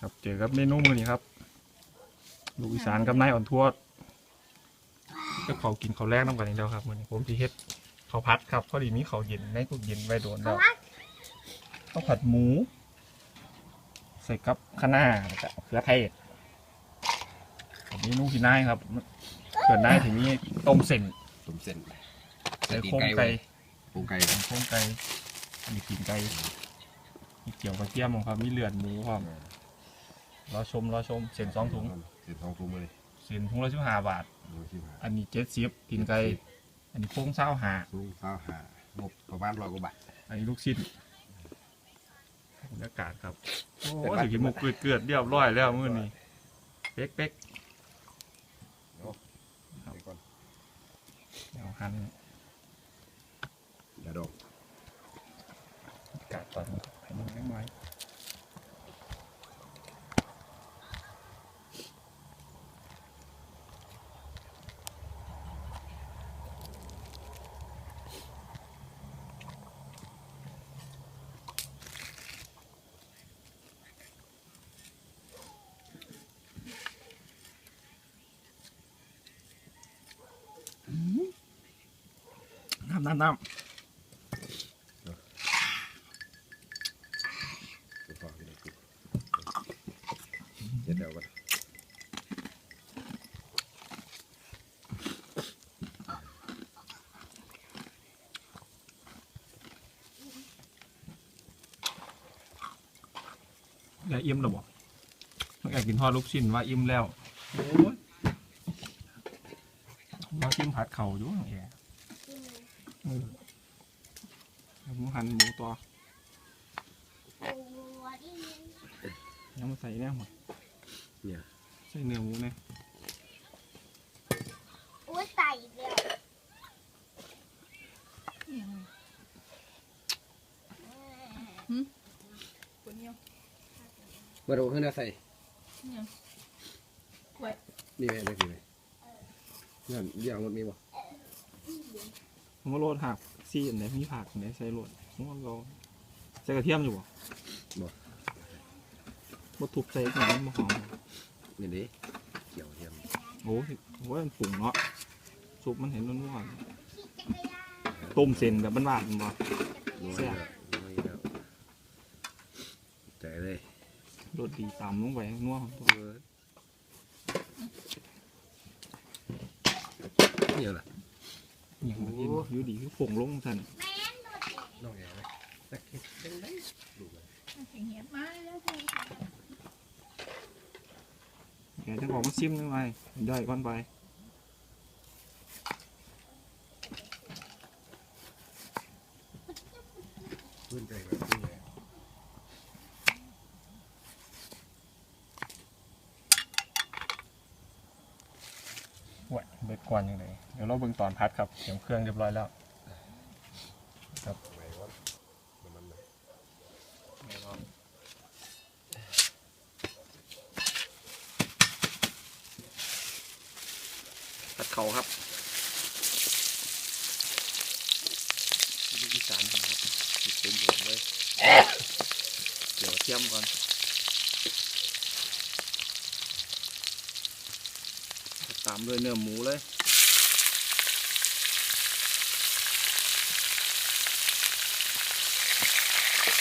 ครับเจอกับเมนูมือนี้ครับ ลูกอีสานกับนายอ่อนทวดก็เขากินเขาวแรกน้ำกันอย่างเดียวครับมือนี้ผมที่เฮ็ดเขาวพัดครับพอดีมีเขาวเย็นในตู้เย็นไว้โดนแล้วข้าวผัดหมู ใส่กับคะน้าแล้วก็เครือเทศกับเมนูพี่นายครับเกิดนายถึงมีต้มเส้นต้มเส้นใส่ตีนโครงไก่ไก่ไว้โครงไก่เป็นโครงไก่มีกลิ่นไก่มีเกี่ยวกระเทียมของครับมีเลือดหมูครับ รอชมรอชมเส้นสองถุงเส้นสองถุงมาเลยเส้นถุงละสิบห้าบาทดูสิบาทอันนี้เจ็ดสิบกินไก่อันนี้โค้งเศร้าหาสูงเท้าหางบประมาณร้อยกว่าบาท อันนี้ลูกชิ้นบรรยากาศครับโอ้ถึงกินหมูเกลือเกลือเรียบร้อยแล้วมื้อนี้เป๊กเป๊กเนาะเดี๋ยวก่อนเดี๋ยวหั่นเดี๋ยวดอก กาดก่อนให้มันแห้งไว้ น้ำน้ำน้เดี๋ยวพอเดี๋ยวเดี๋ยวเดี๋ยวก่อนำอย่าอิ่มหรอบอกมันอยากกินทอดลูกชิ้นว่าอิ่มแล้วโอ้ยเราชิมผัดเข่าอยู่แอะเออแล้ว หมูหันหมูตัวยังมาใส่เนี่ยหมดเนี่ยใส่เนื้อหมูเนี่ยอุ้ยไต่อีกแล้วคนเดียวมาดูข้างหน้าใส่เนี่ยกล้วยนี่ไหมได้กี่ไหมนั่นเดี๋ยวมันมีบ่ ผมว่าโรดหักซี่อันไหนมีผักอันไหนใส่โรดผมว่าเราใส่กระเทียมอยู่บ่บ่ทุบใส่หน่อยมันบ่หอมนี่ดิเกี่ยวเทียมโอ้ยโอ้ยมันปรุงเนาะซุปมันเห็นนุ่นๆต้มเส้นแบบบ้านๆบ่ น้อยแซ่แล้บวน้อยแล้วใจเลยโดดดีตามลงไปนัวของตัวเออเนี่ยล่ะ อย่างมันเห็นอยู่ดีคือผงลงสั่นน้องแอ๋ไหมตะเข็บยังไงดูเลยเหียบมาแล้วเธอแกจะบอกมาซิมหน่อยย่อยก่อนไปขึ้นใจแบบนี้เลย ห่วยเบ็ด ก่อนยังไงเดี๋ยวเราเบิ่งตอนพัดครับเตรียมเครื่องเรียบร้อยแล้วครับวะน้ำมันไหน พัดเขาครับลูกอีสานครับติดเต็มอยู่เลยเดี๋ยวเทียมก่อนตามด้วยเนื้อหมูเลย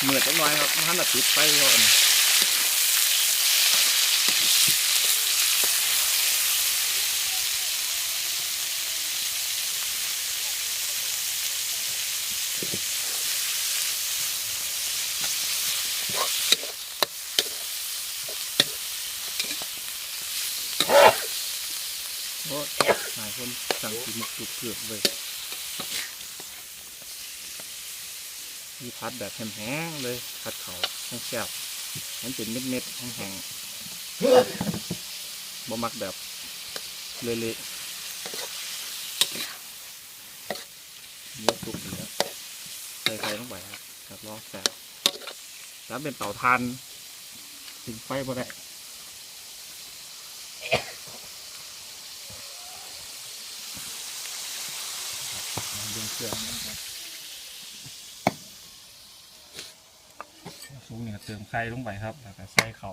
เหมือดจังน้อยครับมันน่ะติดไปก่อน โอ้หลายคนสั่งกินหมกกรุบเกือบเลย คัดแบบแห้งๆเลยพัดเขาแห้งแซ่บมันเป็นเม็ดๆแห้งๆบ่มักแบบเละๆเนื้อสุกอยู่แล้วใส่ไฟลงไปครับครับรอแซ่บแล้วเป็นเต่าทานถึงไฟบ่ได้ดึงเครื่องนะครับ งเนี่ยเติมไข่ลงไปครับ แล้วก็ใส่เข่า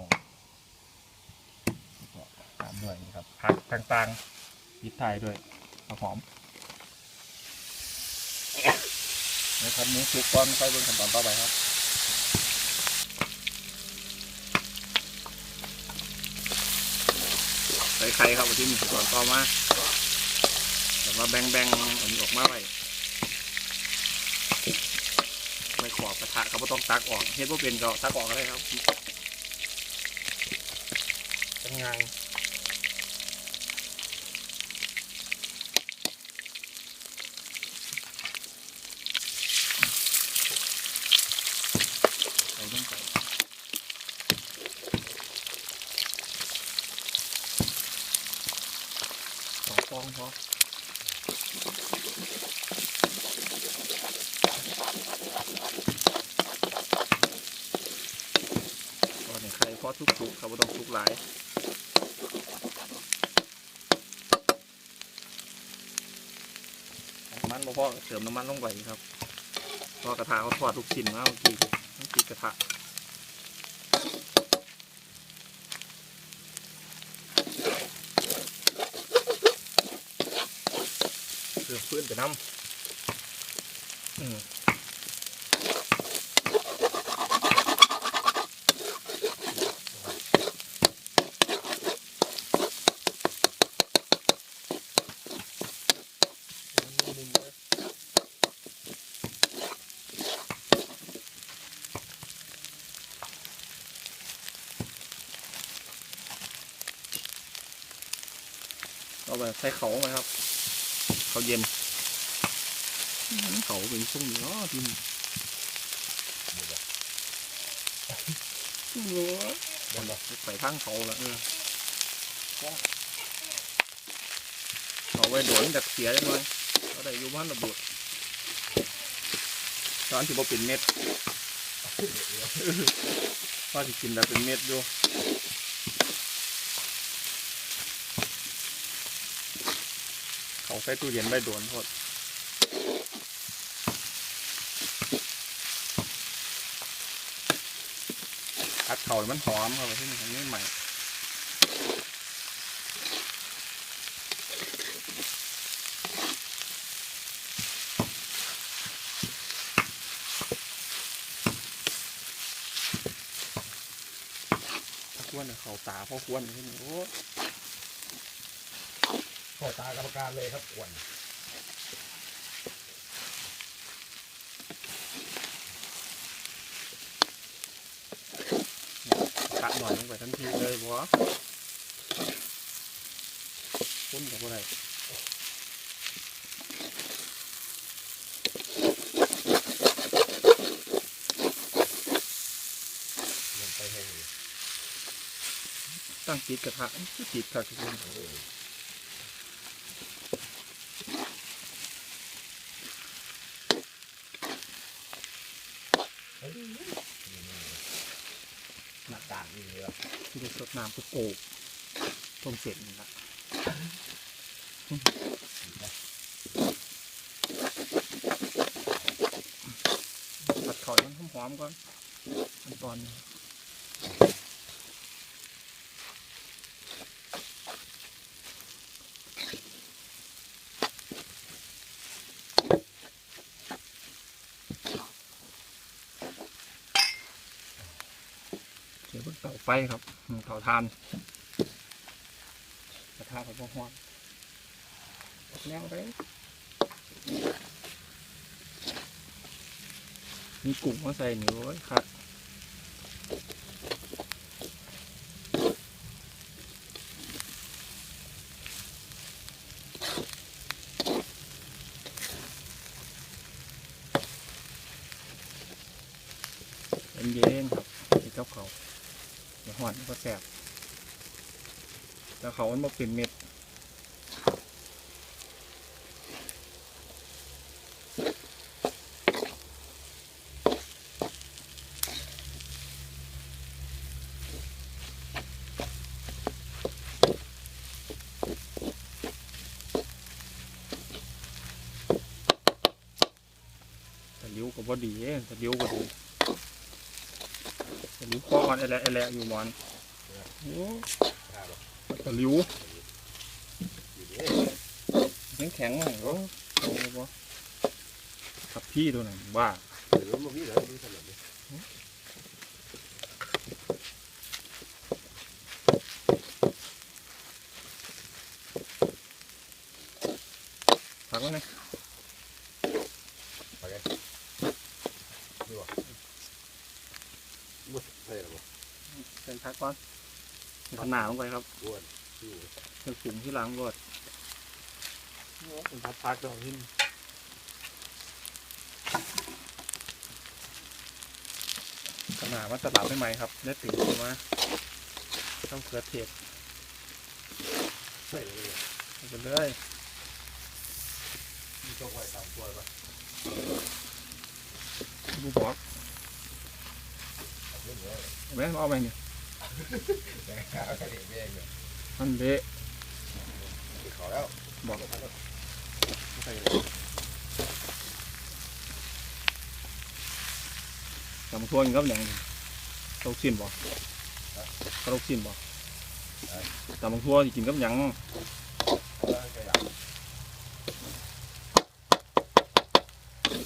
ตามด้วยนี่ครับผักต่างๆยิดไทยด้วยข้าหอมนะครับหมูสุกก่อนค่อยเบิ่งขั้นตอนต่อไปครับใส่ไข่ครับวันที่หนึ่งก่อนต่อมาแต่ว่าแบ่งแบงๆอันนี้ออกมาไว้ ไม่ขอบกระทะเขาไม่ต้องตักออกเฮ็ดว่าเป็นก็ตักออกก็ได้ครับเป็นไงใส่ลงไปสองฟองพอก็ในไข่ พอทุกๆเขาไม่ต้องทุกหลายน้ำมันบ่พอเติมน้ำมันลงไปครับเพอกระทะเขาทอดลูกชิ้นมาเมื่อกี้ต้องกินกระทะเสือพื้นไปน้ำอืม ใส่เขาไหมครับ เขาเย็นอื้อหือเขาเป็นช่วงนี้อ๋อทีนี้โอ้โหเดี๋ยวบอกใส่ข้างเขาละเออเอาไว้โดนจากเสียได้หน่อยเอาได้อยู่บ้านระเบิดตอนที่บ่เป็นเม็ดว่าที่กินแบบเป็นเม็ดอยู่เขา ใส่ตู้เย็นไว้โดนโทษอัดเข่าให้มันหอมครับที่นี่ทำนี้ใหม่ควรเขาตาพ่อควรที่นี่โอ้ ขอตากรรมการเลยครับอ้วนตัดหน่อยลงไปทันทีเลยบัวคุ้นกับอะไรมันไปแห้งอยู่ตั้งติดกระทะคือติดค่ะทุกคน หน้ากากนี่เลยอะ ที่ได้สดน้ำก็โกกต้มเสร็จนี่ละผัดข่อยมันหอมๆก่อนขั้นตอนนี้ เดี๋ยวเพิ่งเตาไฟครับเตาทานกระทะเขาก็ฮ้อนแนวเลยมีกลุ่มมาใส่หนิวไว้ครับเย็นๆครับไอ้เจ้าเขาเดี๋ยวหอนมันก็ แสบแล้วเขามันมาเป็นเม็ดแต่ลิ้วก็บ่ดีแต่ลิ้วก็ดีแต่ลิ้วคออ่อนแอแลแอแลอยู่มอน ตะหลิวอยู่ดีแข็งแข็งๆหน่อยโอ้โหครับพี่ตัวไหนนว่าหรือมันมีเหรอมีขนาดนี้พักไว้นะไปกันดูวะมุดใช่หรอวะใส่พักก่อน ขนาดลงไปครับอ้วนที่เครื่องปรุงที่ล้างรสเป็นพักพักดอกที่ขนาดว่าจะหลับได้ไหมครับได้ตื่นขึ้นมาต้องเกลือเทศใช่เลยไปเลยมีต้องไหวตามตัวปะบูบอกเรื่องเนี้ยเอาไหมเอาไหมเนี่ย แม่ขาเขาเด็กแม่เนี่ยมันเละมีขอแล้วบอกไม่ใส่จำทั่วกินกับแหนงตกชิ้นบ่กระลกชิ้นบ่จำทั่วที่กินกับหยังใช่หรอ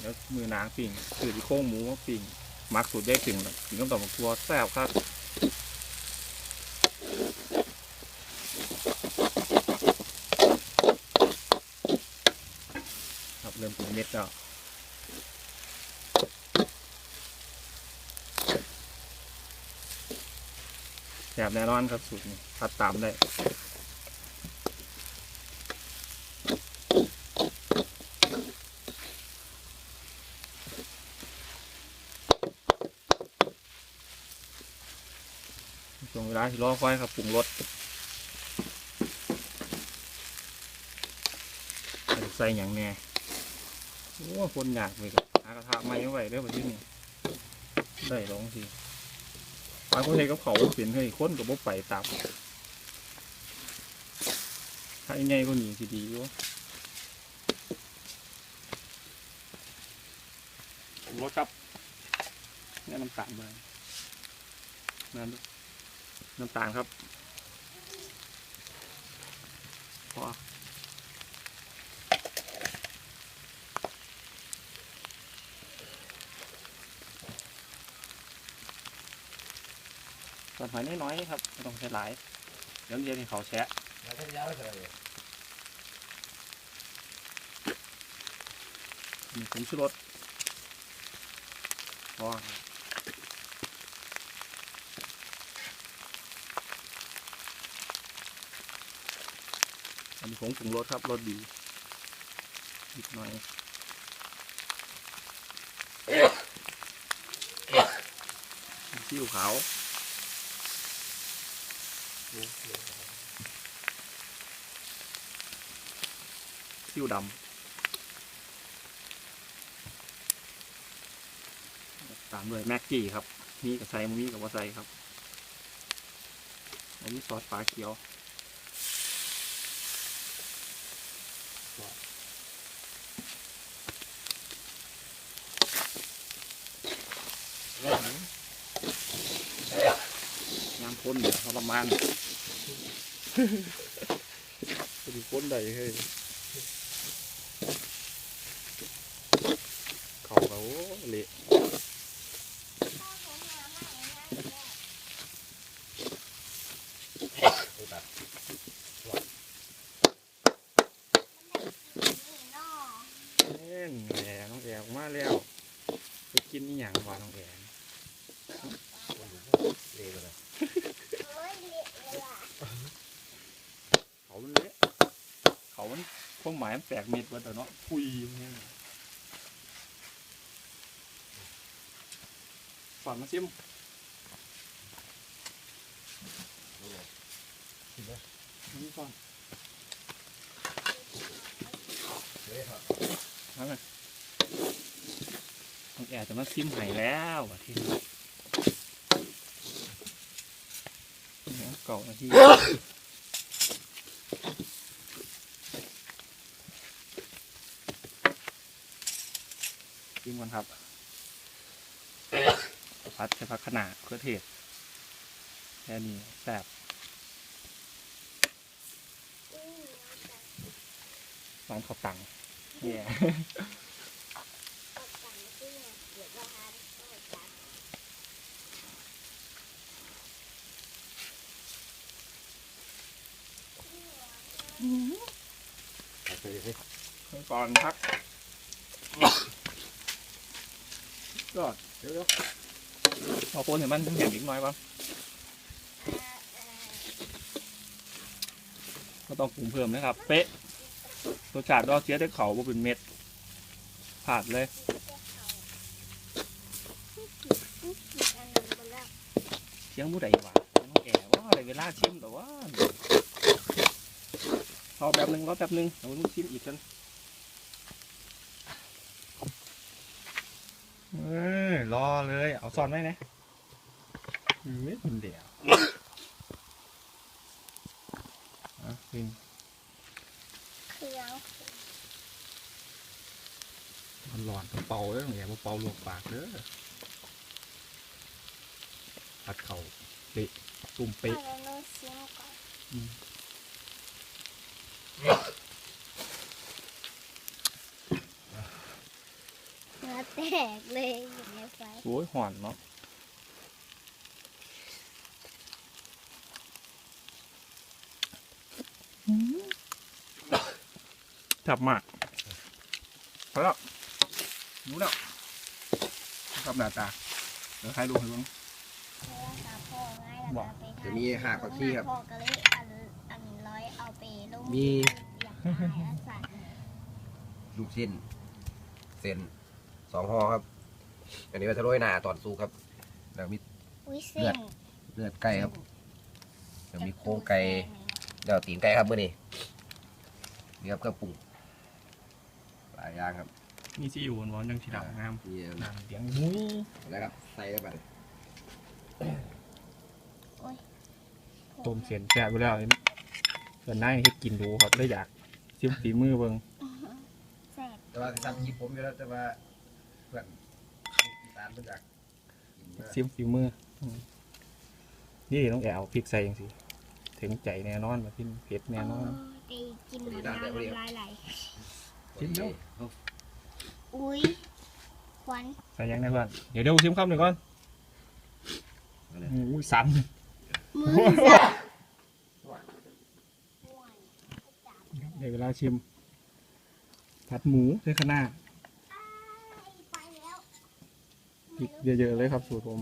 เดี๋ยวมือนางปิ่งสื่อที่โค้งหมูมาปิ่งมักสูตรแยกปิ่งแบบกินกับดอกบักทั่วแซ่บครับครับ เม็ดแล้วแซ่บแน่นอนครับสูตรนี้พัดตามได้ช่วงเวลาที่รอคอยครับปรุงรสใส่อย่างแน่ โอ้คนอยากเลยกับหากระทะไม้ไว้เด้อประเทศนี้ได้ลองสิบางคนเห็นกับเขาเปลี่ยนให้คนกับบ่ไปตามถ้าไอ้ไงก็หนีสิดีอยู่ปรุงรสครับนี่น้ำตาลไปนั่นน้ำตาลครับพอ ส่วนหอยน้อยๆครับไม่ต้องใช้หลาย เดี๋ยวเย็นให้เขาแชะแล้วท่านยาวเท่าไหร่มีผงชูรสพออันนี้ผงปรุงรสครับรสดีนิดหน่อยซีอิ๊วขาว ซีอิ๊วดำตามด้วยแม็กกี้ครับ มีกับไซมีกับว่าไซครับอันนี้ซอสปลาเขียวน้ำข้นเดี๋ยวประมาณ จะมีข้นใดเฮ้ยเขาเขาเละไปตัดเล่นแหมน้องแอร์ออกมาแล้ว ไปกินนี่อย่างหวานน้องแอร์ เละเลย เขามันเละเขามันควา มหายมันแปลกเม็ดว่าแต่เนาะคุยเนี่ยฝอนมาซิมนี่ก่อนเละครับนั่นแหละน้องแอร์จะมาซิมไห้แล้วอะที่นี่เนี่ยเก่านาที ก่อนครับพัดเช้พักขนาดเพื่อเทศแค่นี้แบบร้านขอบตังเนี่ยก่อนพัก ก็เดี๋ยวเดี๋ยวเอาโคนเห็นมันเห็นอีกหน้อยป่ะก็ต้องปรุงเพิ่มนะครับ เป๊ะรสชาติดอกเสียได้เขาว่เป็นเม็ดผาดเลย เสียงผู้ใดวะน้องแก่ว่าอะไรเวลาชิมแต่ว่า รอแป๊บนึงรอแป๊บนึงเดี๋ยวมึงชิมอีกกันเออ รอเลย เอาซอนไว้นะเฮ้ยคนเดียวอะกินเครื่องมันร้อนกระเป๋าเด้อแหมเป่าลวกปากเด้อผัดเข่าเป๊ะตุ่มเอาเป๊ะแล้วน้องชิมก่อนอืม เนื้อ แตกเลยอยู่ในไฟโอ้ยหอนเนาะจับมากพอแล้วรู้แล้วกับหน้าตาเดี๋ยวให้ดูให้ดูเพราะว่าหาพ่อง่ายแล้วก็ไปทานจะมีหากผักชีครับ พ่อก็เลยอันอันร้อยเอาไปลงมี อยากได้อันสั่นลูกชิ้นเส้น สองห่อครับ อันนี้ว่าจะโรยหน้าตอนสุกครับ แล้วมี อุ้ยเส้นเลือดไก่ครับแล้วมีโครงไก่เดี๋ยวตีนไก่ครับมื่อนี้นี่ครับเครื่องปรุงหลายอย่างครับมีซีอิ๊วหวานๆยังสีดำงามนี่น้ำเดียงมุ้ยแล้วครับใส่เข้าไปต้มเสียนแซ่บไปแล้วเห็นเพื่อนนายให้กินดูครับเลยอยากชิมฝีมือเบิ่งแซ่บแต่ว่าทำคลิปผมอยู่แล้วแต่ว่า เพื่อนอีสานเพิ่นอยากกินมากชิมฝีมืออืมนี่ต้องแอบเอาพริกใส่ยังสิถึงใจแน่นอนแบบพี่เผ็ดแน่นอน ไปกินหมดน้ำน้ำลายไหล กินแล้วอุ้ยควันใส่ยังไงเพื่อนเดี๋ยวเดี๋ยวชิมคำหนึ่งก่อนอุ้ยสันมือสั่นเดี๋ยวเวลาชิม ผัดหมูใส่คะน้า ไปแล้ว พริกเยอะๆเลยครับสูตรผม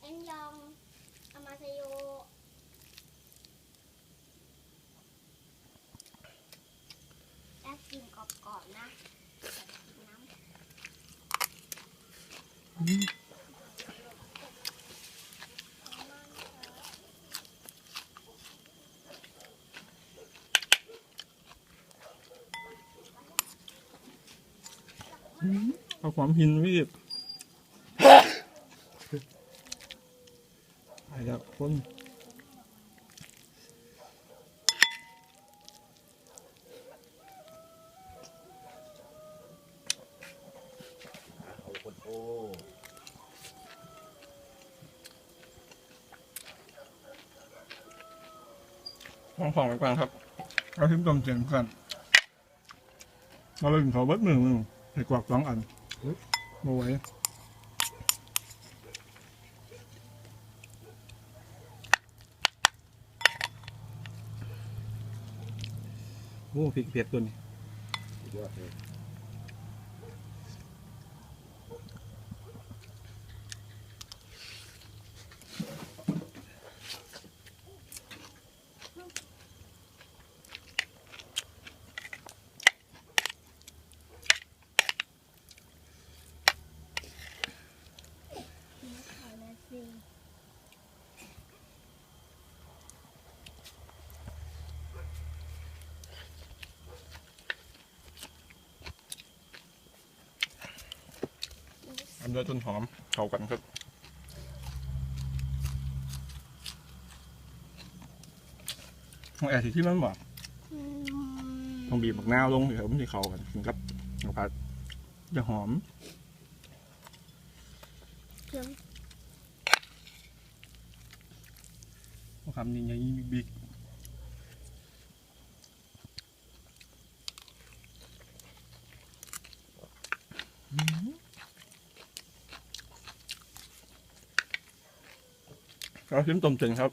เอ็นยองอามาเซโยอยากกินกรอบๆนะน้ำ เอามหินพี่ไปแล้วคนเอาคนโอ้องของไปก่อนครับเอาชิมต้มเสียงก่อนเราเล่นเขาเบิดมือมึงใส่กวากสองอัน มาไว้โอ้พริกเผ็ดตัวนี้ สุดยอดเลย อันเดือจนหอมเข้ากันครับต้องแอบสิที่มันบอกอืมต้องบีบมะนาวลงเดี๋ยวมันจะเข้ากันถึงกับข้าวผัดจะหอมเครื่องโคำนี้ยังบิ๊ก เราชิมต้มเจนครับ